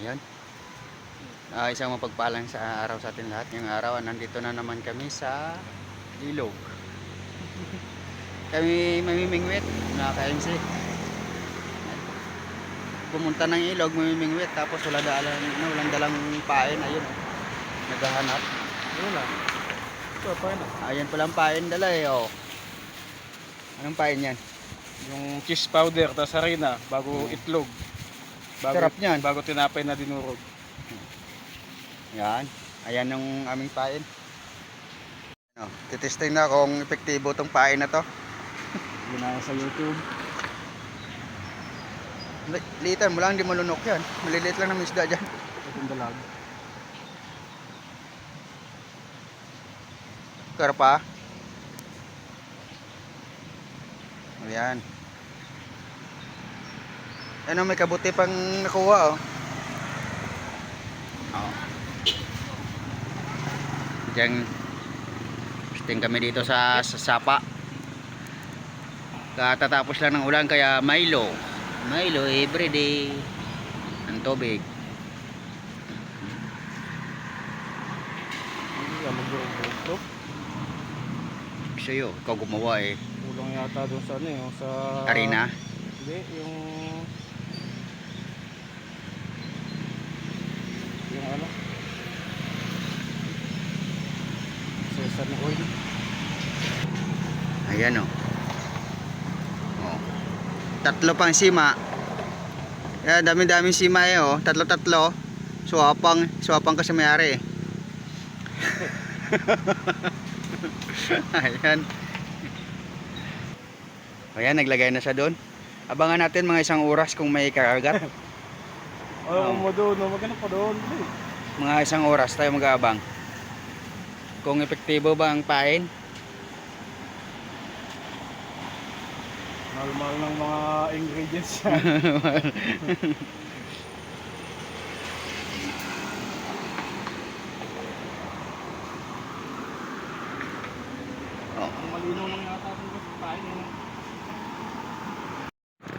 Ayun. Ah, isang mapagpalang sa araw sa atin lahat. Ngayong araw, nandito na naman kami sa ilog. kami mamimingwit, mga ka-MC. Pumunta ng ilog, mamimingwit, tapos wala dalang, ano, walang dalang pain. Ayun, oh. naghahanap. Ano lang? Ito, pa na. Ayan palang pain dala eh, oh. Anong pain yan? Yung cheese powder, tas harina, bago Mm. itlog. Bago, Sarap niyan. Bago tinapay na dinurog. Yan. Ayan yung aming pain. Ano, titesting na kung epektibo tong pain na to. Ginaya sa YouTube. Li- Litan mo lang, hindi malunok yan. Maliliit lang ng isda dyan. Itong dalag. Karpa. Ayan. Ano, may kabuti pang nakuha, oh. Oh. Diyan, posting kami dito sa, sa Sapa. Katatapos lang ng ulan, kaya Milo. Milo everyday. Ang tubig. To. Sa'yo, ikaw gumawa eh. Kulang yata doon sa ano eh, sa... Arena. Hindi. Yung ano? Na oil. Ayan o. Oh. Tatlo pang sima. Yan, dami-daming sima eh oh. Tatlo-tatlo. Suwapang, suwapang kasi mayari eh. Ayan. Ayan, naglagay na siya doon. Abangan natin mga isang oras kung may kakagat. Oh, Oh. mo doon, no, maghanap pa doon. Mga isang oras tayo mag-aabang. Kung epektibo ba ang pain. Mahal-mahal ng mga ingredients yan. oh. Eh.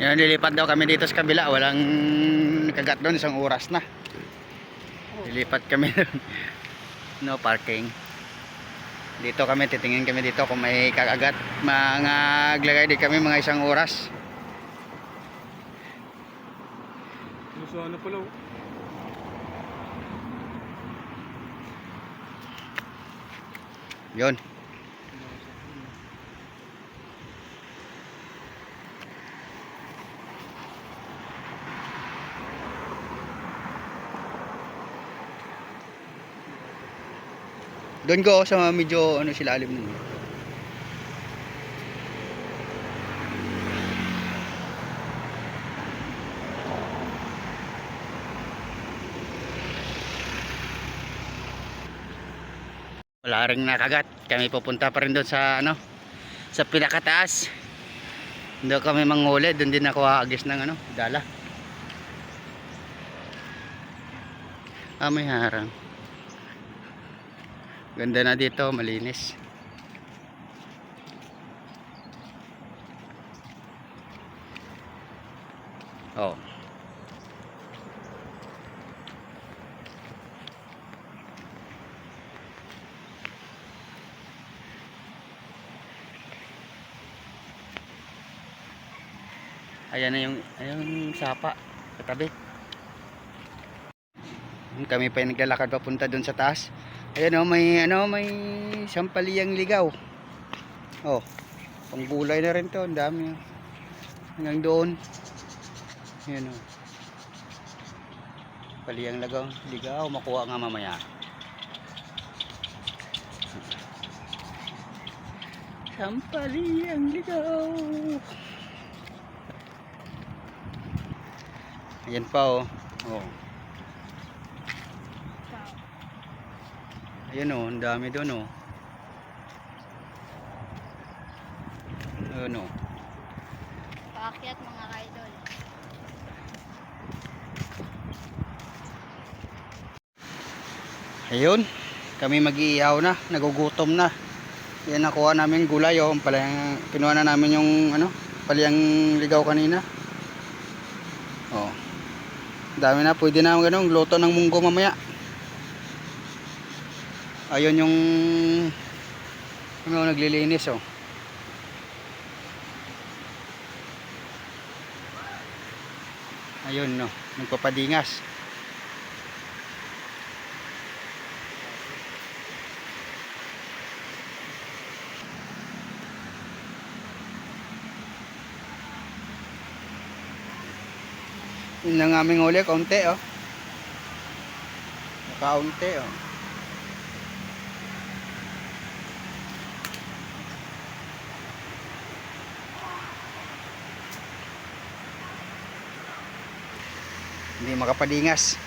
Yan, lilipat daw kami dito sa kabila. Walang nakagat doon, isang oras na. Lilipat kami doon. No parking. Dito kami, titingin kami dito kung may kakagat. Mga glagay din kami mga isang oras. So ano pala? oh. Yun. Doon ko sa medyo ano sila alim nun. Wala ring nakagat. Kami pupunta pa rin doon sa ano sa pinakataas. Doon kami manghuli, doon din ako agis ng ano, dala. Ah, may harang. Ganda na dito, malinis. Oh. Ayan na yung, ayan yung sapa katabi. Kami pa yung naglalakad papunta doon sa taas. Ayan oh, may ano, may sampaliyang ligaw. Oh. Panggulay na rin 'to, ang dami. oh. Hanggang doon. Ayan oh. Paliyang ligaw, ligaw, makuha nga mamaya. Sampaliyang ligaw. Ayan pa oh. Oh. Ayan oh, ang dami doon oh. Ayan oh. Paakyat mga idol. Ayun, kami mag-iihaw na, nagugutom na. Yan nakuha namin gulay oh, palang kinuha na namin yung ano, palyang ligaw kanina. Oh. Dami na, pwede na ganun, luto ng munggo mamaya. Ayun yung ano naglilinis oh. Ayun no, nagpapadingas. Yun lang aming huli, kaunti oh. Kaunti oh. Hindi makapadingas.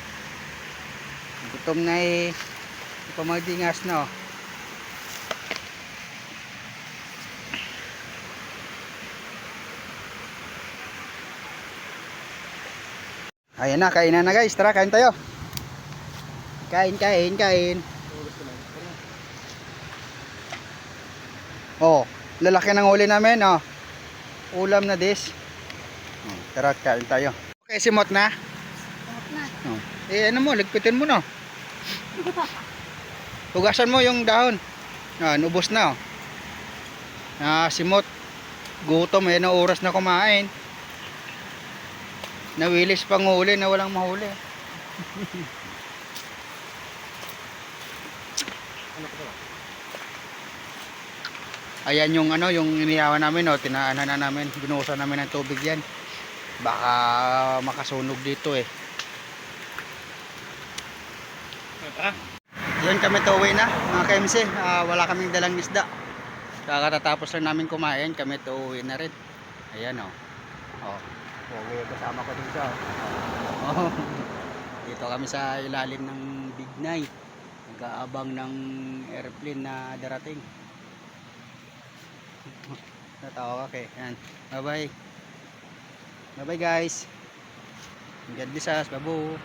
Gutom na eh. Hindi magdingas no. Ayan na, kainan na guys. Tara, kain tayo. Kain, kain, kain. Oh, lalaki ng huli namin, oh. Ulam na dis. Oh, tara, kain tayo. Okay, simot na. Na. Eh, ano mo, ligpitin mo, no? Hugasan mo yung dahon. Ah, nubos na, oh. Ah, simot. Gutom, eh, na oras na kumain. Nawilis pang huli na walang mahuli. Ayan yung ano, yung iniyawan namin, oh, tinaanan na namin, binuhusan namin ng tubig yan. Baka makasunog dito eh. Ah, Yun kami tuwi na, mga KMC. Ah, wala kaming dalang isda. Kakatatapos lang namin kumain, kami tuwi na rin. Ayan o. Oh. Oh, may kasama ko din siya. Oh. Dito kami sa ilalim ng Big Night. Nag-aabang ng airplane na darating. Natawa ka kay. Yan. Bye bye. Bye bye guys. God bless us. Babu.